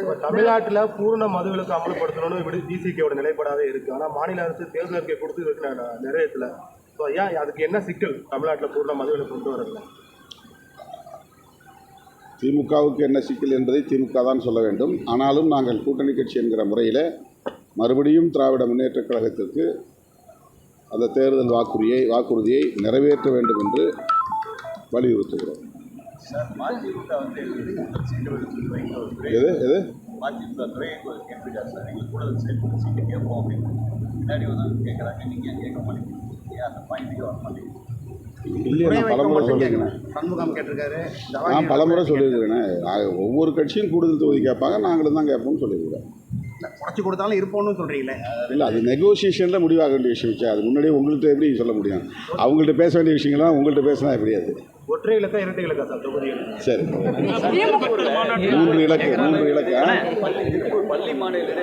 இப்போ தமிழ்நாட்டில் பூரண மதுவிலக்கு அமல்படுத்தணும்னு இப்படி டிசிகேவோட நிலைப்பாடாகவே இருக்கு. ஆனால் மாநில அரசு தேர்தல் அறிக்கை கொடுத்து இருக்கு நிறையத்தில் ஸோ ஏன் அதுக்கு என்ன சிக்கல் தமிழ்நாட்டில் பூரண மதுவிலக்கு கொண்டு வரல திமுகவுக்கு என்ன சிக்கல் என்பதை திமுக தான் சொல்ல வேண்டும். ஆனாலும் நாங்கள் கூட்டணி கட்சி என்கிற முறையில் மறுபடியும் திராவிட முன்னேற்றக் கழகத்திற்கு அந்த தேர்தல் வாக்குறுதியை வாக்குறுதியை நிறைவேற்ற வேண்டும் என்று வலியுறுத்துகிறோம். எது எது? மதிமுக துறையை கேட்பிருக்காரு சார் நீங்கள் கூடுதல் சீட்டு சீட்டு கேட்போம் அப்படின்னு. முன்னாடி வந்து கேட்குறாங்க நீங்கள் கேட்க மாட்டேங்கிறீங்க ஏன் அந்த பாயிண்ட்டுக்கு வர மாட்டேங்குது நான் பலமுறை கேட்டிருக்காரு சொல்லியிருக்கிறேன். ஒவ்வொரு கட்சியும் கூடுதல் தொகுதி கேட்பாங்க நாங்களும் தான் கேட்போம்னு சொல்லியிருக்கிறேன். குறைச்சி கொடுத்தாலும் இருப்போம்னு சொல்றீங்களே. இல்லை அது நெகோசியேஷனில் முடிவாக வேண்டிய விஷயம் வச்சு அது முன்னாடியே உங்கள்கிட்ட எப்படி சொல்ல முடியும்? அவங்கள்ட்ட பேச வேண்டிய விஷயங்கள்லாம் உங்கள்கிட்ட பேசினா எப்படி அது? ஒற்றை இலக்கா இரட்டை இலக்கா சார் தொகுதிகள் சரி. மூன்று இலக்கு மூன்று இலக்கு பள்ளி மாநில